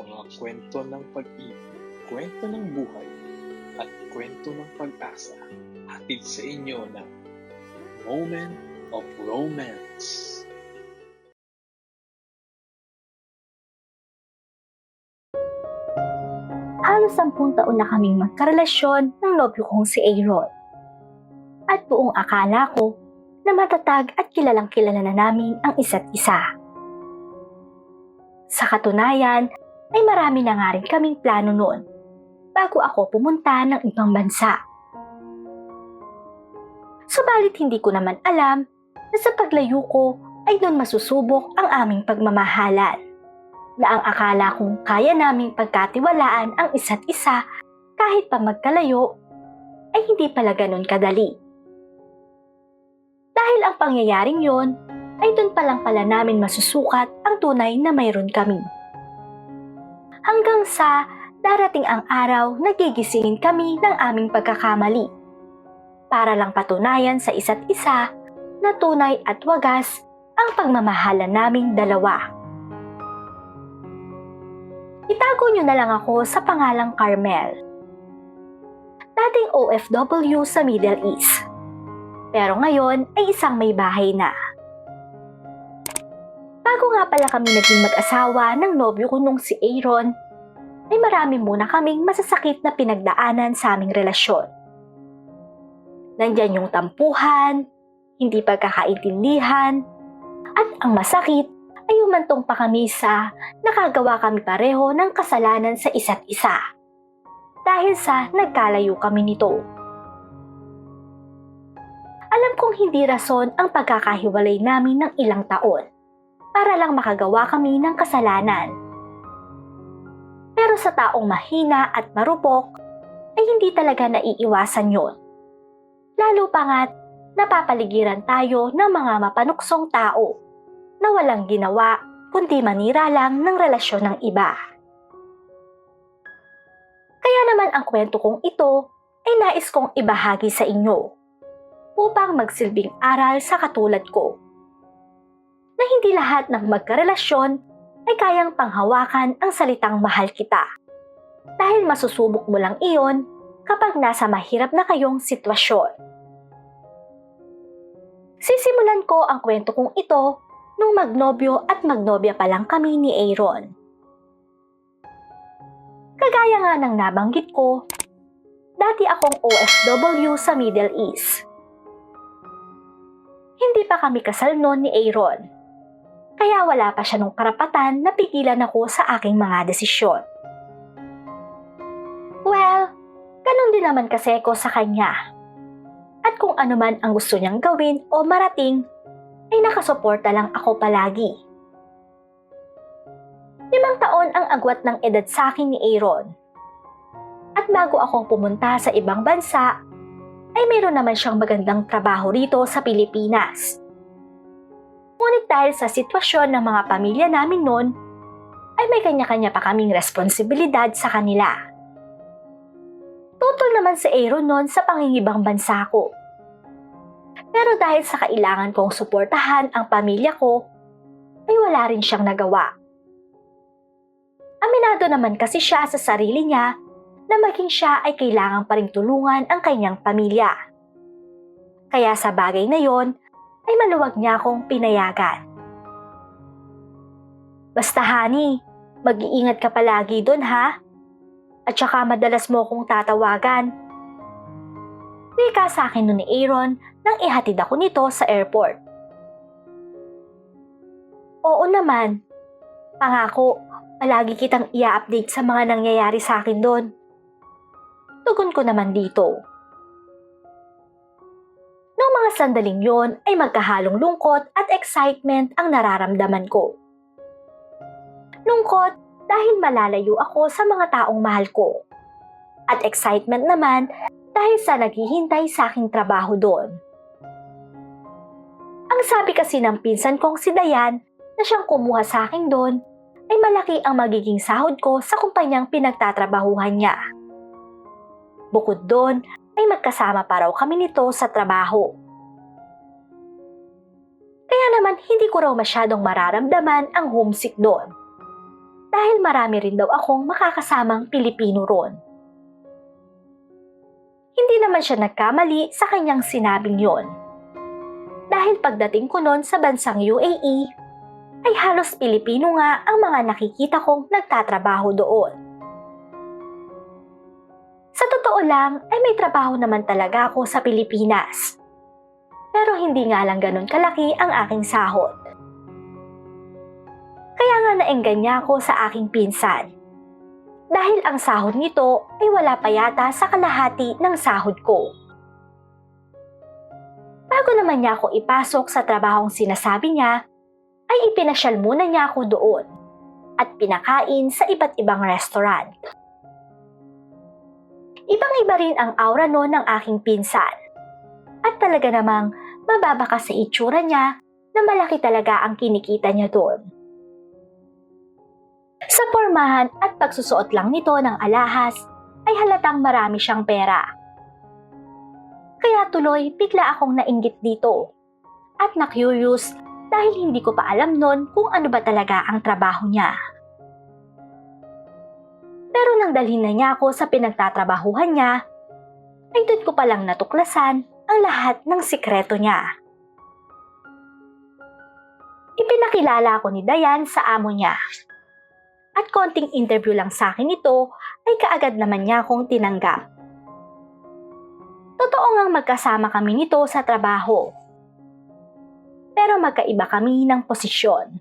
mga kwento ng pag-ibig, kwento ng buhay, at kwento ng pag-asa hatid sa inyo ng Moment of Romance. Halos sampung taon na kaming magkarelasyon ng nobyo kong si Aaron. At buong akala ko na matatag at kilalang kilala na namin ang isa't isa. Sa katunayan, ay marami na nga rin kaming plano noon bago ako pumunta ng ibang bansa. Subalit hindi ko naman alam na sa paglayo ko ay doon masusubok ang aming pagmamahalan na ang akala kong kaya naming pagkatiwalaan ang isa't isa kahit pa magkalayo ay hindi pala ganun kadali. Dahil ang pangyayaring yon ay doon pa lang pala namin masusukat ang tunay na mayroon kami. Hanggang sa darating ang araw na gigisingin kami ng aming pagkakamali para lang patunayan sa isa't isa na tunay at wagas ang pagmamahalan naming dalawa. Itago niyo na lang ako sa pangalang Carmel. Dating OFW sa Middle East. Pero ngayon ay isang may bahay na. Bago nga pala kami naging mag-asawa ng nobyo ko nung si Aaron, ay marami muna kaming masasakit na pinagdaanan sa aming relasyon. Nandyan yung tampuhan, hindi pagkakaintindihan, at ang masakit ay umantong pa kami sa nakagawa kami pareho ng kasalanan sa isa't isa. Dahil sa nagkalayo kami nito. Alam kong hindi rason ang pagkakahiwalay namin ng ilang taon para lang makagawa kami ng kasalanan. Pero sa taong mahina at marupok ay hindi talaga naiiwasan yon. Lalo pa nga't napapaligiran tayo ng mga mapanuksong tao na walang ginawa kundi manira lang ng relasyon ng iba. Kaya naman ang kwento kong ito ay nais kong ibahagi sa inyo upang magsilbing aral sa katulad ko. Na hindi lahat ng magkarelasyon ay kayang panghawakan ang salitang mahal kita. Dahil masusubok mo lang iyon kapag nasa mahirap na kayong sitwasyon. Sisimulan ko ang kwento kong ito nung magnobyo at magnobya pa lang kami ni Aaron. Kagaya nga ng nabanggit ko, dati akong OFW sa Middle East. Hindi pa kami kasal noon ni Aaron, kaya wala pa siya nung karapatan na pigilan ako sa aking mga desisyon. Well, ganun din naman kasi ko sa kanya. At kung ano man ang gusto niyang gawin o marating, ay nakasuporta lang ako palagi. Limang taon ang agwat ng edad sa akin ni Aaron. At bago ako pumunta sa ibang bansa, ay mayroon naman siyang magandang trabaho rito sa Pilipinas. Ngunit dahil sa sitwasyon ng mga pamilya namin noon, ay may kanya-kanya pa kaming responsibilidad sa kanila. Tutol naman si Aaron noon sa pangingibang bansa ko. Pero dahil sa kailangan kong suportahan ang pamilya ko, ay wala rin siyang nagawa. Aminado naman kasi siya sa sarili niya na maging siya ay kailangan pa rin tulungan ang kanyang pamilya. Kaya sa bagay na yon, ay maluwag niya akong pinayagan. Basta honey, mag-iingat ka palagi doon ha. At saka madalas mo akong tatawagan. Wika sa akin nun ni Aaron nang ihatid ako nito sa airport. Oo naman. Pangako, palagi kitang i-update sa mga nangyayari sa akin doon. Tugon ko naman dito. Noong mga sandaling yon ay magkahalong lungkot at excitement ang nararamdaman ko. Lungkot dahil malalayo ako sa mga taong mahal ko. At excitement naman dahil sa naghihintay sa aking trabaho doon. Ang sabi kasi ng pinsan kong si Dayan na siyang kumuha sa akin doon ay malaki ang magiging sahod ko sa kumpanyang pinagtatrabahuhan niya. Bukod doon ay magkasama pa raw kami nito sa trabaho. Kaya naman hindi ko raw masyadong mararamdaman ang homesick doon. dahil marami rin daw akong makakasamang Pilipino ron. Hindi naman siya nagkamali sa kanyang sinabing yon. Dahil pagdating ko noon sa bansang UAE, ay halos Pilipino nga ang mga nakikita kong nagtatrabaho doon. Sa totoo lang, ay may trabaho naman talaga ako sa Pilipinas. Pero hindi nga lang ganun kalaki ang aking sahod. Kaya nga naengganya ako sa aking pinsan. Dahil ang sahod nito ay wala pa yata sa kalahati ng sahod ko. Bago naman niya ako ipasok sa trabahong sinasabi niya, ay ipinasyal muna niya ako doon at pinakain sa iba't ibang restaurant. Ibang-iba rin ang aura noon ng aking pinsan. At talaga namang mababa ka sa itsura niya na malaki talaga ang kinikita niya doon. Sa pormahan at pagsusuot lang nito ng alahas ay halatang marami siyang pera. Kaya tuloy bigla akong nainggit dito at na-curious dahil hindi ko pa alam noon kung ano ba talaga ang trabaho niya. Pero nang dalhin na niya ako sa pinagtatrabahuhan niya, ay doon ko palang natuklasan ang lahat ng sikreto niya. Ipinakilala ako ni Dayan sa amo niya. At konting interview lang sa akin ito ay kaagad naman niya akong tinanggap. Totoo ngang magkasama kami nito sa trabaho. Pero magkaiba kami ng posisyon.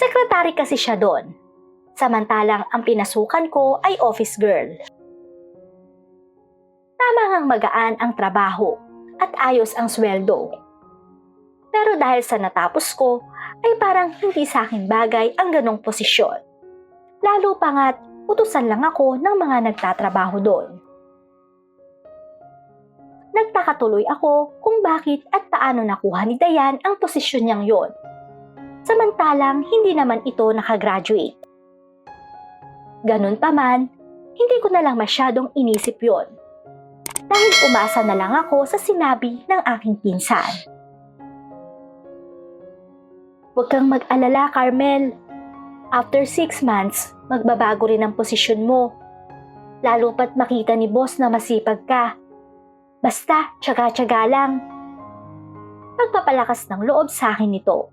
Sekretary kasi siya doon samantalang ang pinasukan ko ay office girl. Tama ngang magaan ang trabaho at ayos ang sweldo. Pero dahil sa natapos ko, ay parang hindi sa akin bagay ang ganong posisyon. Lalo pa nga't utusan lang ako ng mga nagtatrabaho doon. Nagtaka tuloy ako kung bakit at paano nakuha ni Dayan ang posisyon niyang yon. Samantalang hindi naman ito nakagraduate. Ganun pa man, hindi ko na lang masyadong inisip yon. Dahil umasa na lang ako sa sinabi ng aking pinsan. Huwag kang mag-alala, Carmel. After six months, magbabago rin ang posisyon mo. Lalo pat makita ni boss na masipag ka. Basta, tsaga-tsaga lang. Pagpapalakas ng loob sa akin nito.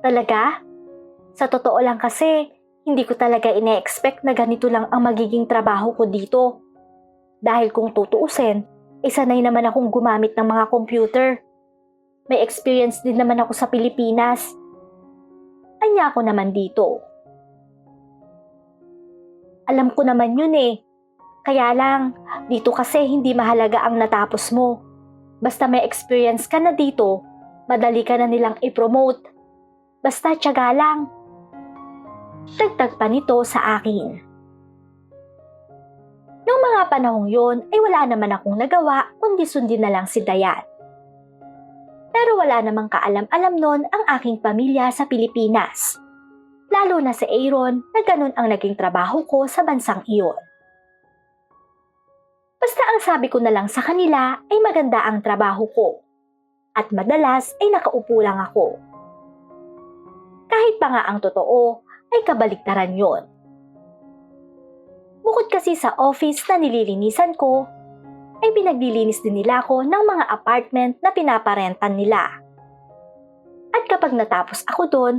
Talaga? Sa totoo lang kasi, hindi ko talaga ine-expect na ganito lang ang magiging trabaho ko dito. Dahil kung tutuusin, isanay naman akong gumamit ng mga computer. May experience din naman ako sa Pilipinas. Anya ako naman dito. Alam ko naman yun eh. Kaya lang, dito kasi hindi mahalaga ang natapos mo. Basta may experience ka na dito, madali ka na nilang i-promote. Basta tiyaga lang. Dagdag pa nito sa akin. Noong mga panahong yon ay wala naman akong nagawa kundi sundin na lang si Dayan. Pero wala namang kaalam-alam nun ang aking pamilya sa Pilipinas. Lalo na si Aaron na ganun ang naging trabaho ko sa bansang iyon. Basta ang sabi ko na lang sa kanila ay maganda ang trabaho ko. At madalas ay nakaupo lang ako. Kahit pa nga ang totoo ay kabaliktaran yon. Bukod kasi sa office na nililinisan ko, ay pinaglilinis din nila ako ng mga apartment na pinaparentan nila. At kapag natapos ako doon,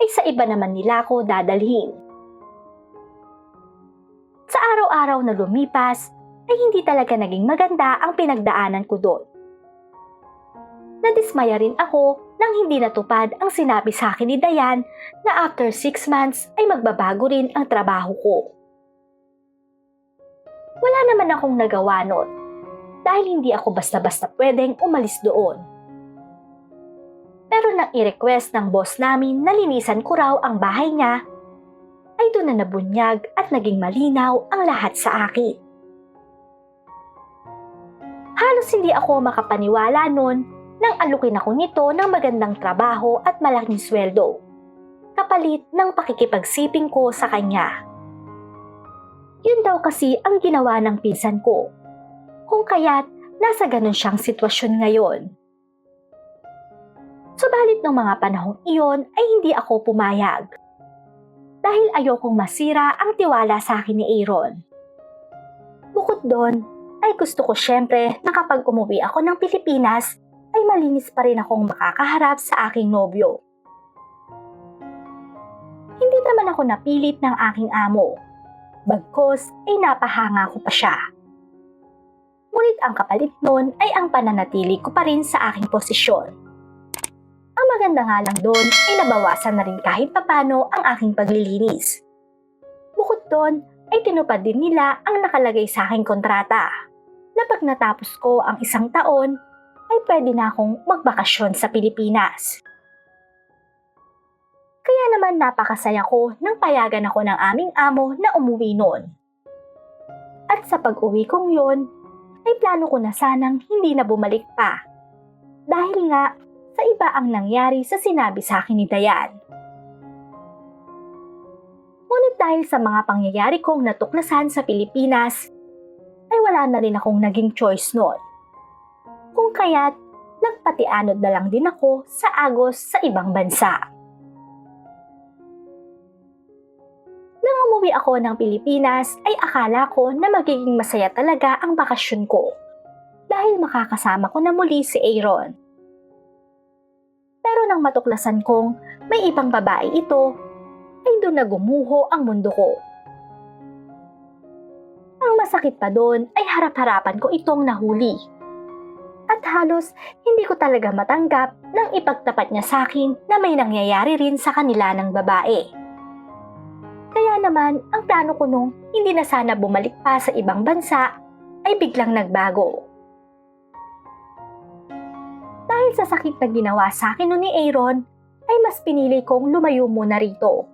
ay sa iba naman nila ako dadalhin. Sa araw-araw na lumipas, ay hindi talaga naging maganda ang pinagdaanan ko doon. Nadismaya rin ako nang hindi natupad ang sinabi sa akin ni Dayan na after 6 months ay magbabago rin ang trabaho ko. Wala naman akong nagawa noon dahil hindi ako basta-basta pwedeng umalis doon. Pero nang i-request ng boss namin na linisan ko raw ang bahay niya, ay doon na nabunyag at naging malinaw ang lahat sa akin. Halos hindi ako makapaniwala noon nang alukin ako nito ng magandang trabaho at malaking sweldo, kapalit ng pakikipagsiping ko sa kanya. Yun daw kasi ang ginawa ng pinsan ko, kung kaya't nasa ganun siyang sitwasyon ngayon. Subalit ng mga panahong iyon ay hindi ako pumayag. Dahil ayokong masira ang tiwala sa akin ni Aaron. Bukod doon, ay gusto ko syempre na kapag umuwi ako ng Pilipinas, ay malinis pa rin akong makakaharap sa aking nobyo. Hindi naman ako napilit ng aking amo. Bagkos ay napahanga ko pa siya. Ngunit ang kapalit nun ay ang pananatili ko pa rin sa aking posisyon. Ang maganda nga lang doon ay nabawasan na rin kahit papano ang aking paglilinis. Bukod doon ay tinupad din nila ang nakalagay sa aking kontrata na pag natapos ko ang isang taon ay pwede na akong magbakasyon sa Pilipinas. Kaya naman napakasaya ko nang payagan ako ng aming amo na umuwi noon. At sa pag-uwi kong yon, ay plano ko na sanang hindi na bumalik pa. Dahil nga, sa iba ang nangyari sa sinabi sa akin ni Dayan. Ngunit dahil sa mga pangyayari kong natuklasan sa Pilipinas, ay wala na rin akong naging choice noon. Kung kaya't, nagpatianod na lang din ako sa Agos sa ibang bansa. Nang umuwi ako ng Pilipinas ay akala ko na magiging masaya talaga ang bakasyon ko dahil makakasama ko na muli si Aaron. Pero nang matuklasan kong may ibang babae ito, ay doon na gumuho ang mundo ko. Ang masakit pa doon ay harap-harapan ko itong nahuli. At halos hindi ko talaga matanggap nang ipagtapat niya sa akin na may nangyayari rin sa kanila ng babae. Kaya naman, ang plano ko nung hindi na sana bumalik pa sa ibang bansa ay biglang nagbago. Dahil sa sakit na ginawa sa akin nun ni Aaron, ay mas pinili kong lumayo muna rito.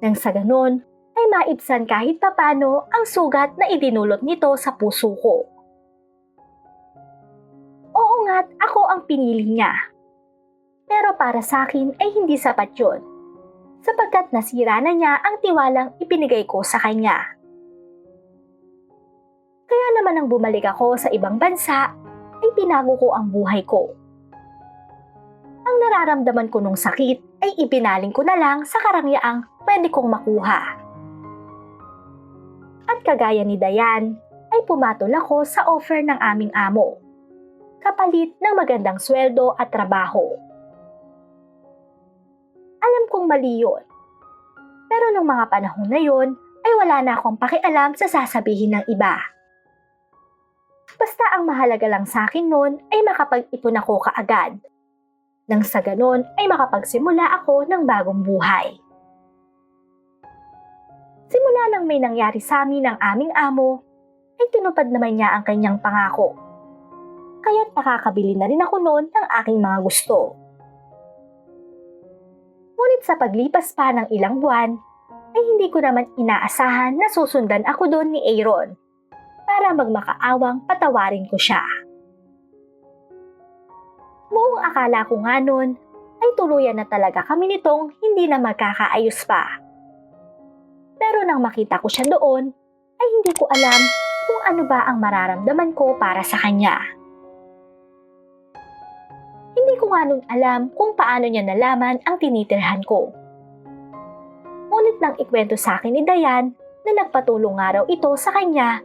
Nang sa ganon, ay maibsan kahit papano ang sugat na idinulot nito sa puso ko. Nga't ako ang pinili niya. Pero para sa akin ay hindi sapat yun sapagkat nasira na niya ang tiwalang ipinigay ko sa kanya. Kaya naman nang bumalik ako sa ibang bansa, ay pinago ko ang buhay ko. Ang nararamdaman ko nung sakit ay ipinaling ko na lang sa karangyaan pwede kong makuha. At kagaya ni Dayan, ay pumatol ako sa offer ng aming amo. Kapalit ng magandang sweldo at trabaho alam kong mali yun. Pero nung mga panahon na yun, ay wala na akong pakialam sa sasabihin ng iba. Basta ang mahalaga lang sa akin noon ay makapag-ipon ako kaagad. Nang sa ganon ay makapagsimula ako ng bagong buhay. Simula nang may nangyari sa amin ng aming amo, ay tinupad naman niya ang kanyang pangako. Kaya't nakakabili na rin ako noon ng aking mga gusto. Ngunit sa paglipas pa ng ilang buwan, ay hindi ko naman inaasahan na susundan ako doon ni Aaron para magmakaawang patawarin ko siya. Buong akala ko nga noon ay tuluyan na talaga kami nitong hindi na magkakaayos pa. Pero nang makita ko siya doon, ay hindi ko alam kung ano ba ang mararamdaman ko para sa kanya. Hindi ko nga nun alam kung paano niya nalaman ang tinitirhan ko. Ngunit nang ikwento sa akin ni Dayan na nagpatulong nga raw ito sa kanya,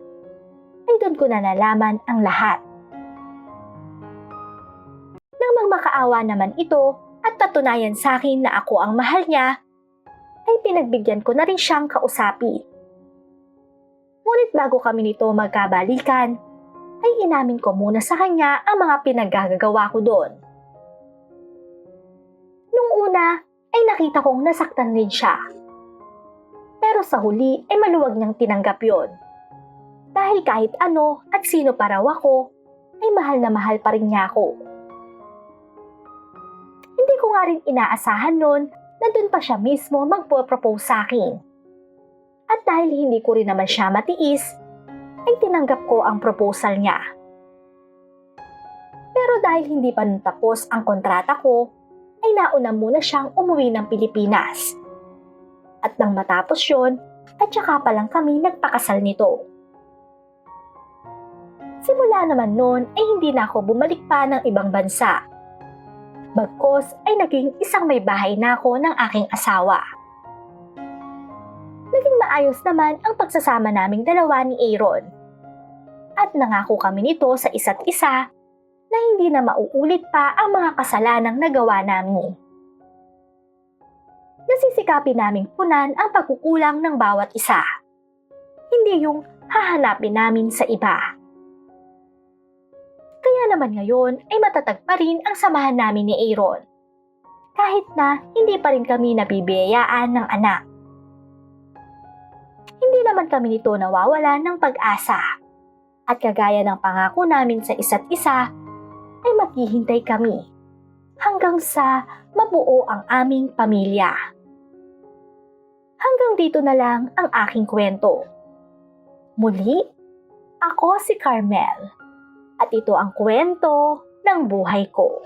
ay doon ko na nalaman ang lahat. Nang magmakaawa naman ito at patunayan sa akin na ako ang mahal niya, ay pinagbigyan ko na rin siyang kausapin. Ngunit bago kami nito magkabalikan, ay inamin ko muna sa kanya ang mga pinaggagawa ko doon. Nung una, ay nakita kong nasaktan rin siya. Pero sa huli ay maluwag niyang tinanggap yon. Dahil kahit ano at sino pa raw ako, ay mahal na mahal pa rin niya ako. Hindi ko nga rin inaasahan noon na doon pa siya mismo magpo-propose sa akin. At dahil hindi ko rin naman siya matiis, ay tinanggap ko ang proposal niya. Pero dahil hindi pa nun tapos ang kontrata ko, ay nauna muna siyang umuwi ng Pilipinas. At nang matapos yon, at saka pa lang kami nagpakasal nito. Simula naman noon ay hindi na ako bumalik pa ng ibang bansa. Bagkos ay naging isang may bahay na ako ng aking asawa. Naging maayos naman ang pagsasama naming dalawa ni Aaron. At nangako kami nito sa isa't isa na hindi na mauulit pa ang mga kasalanang nagawa namin. Nasisikapin naming punan ang pagkukulang ng bawat isa. Hindi yung hahanapin namin sa iba. Kaya naman ngayon ay matatag pa rin ang samahan namin ni Aaron. Kahit na hindi pa rin kami nabibiyayaan ng anak. Hindi naman kami nito nawawala ng pag-asa. At kagaya ng pangako namin sa isa't isa, ay maghihintay kami hanggang sa mabuo ang aming pamilya. Hanggang dito na lang ang aking kwento. Muli, ako si Carmel at ito ang kwento ng buhay ko.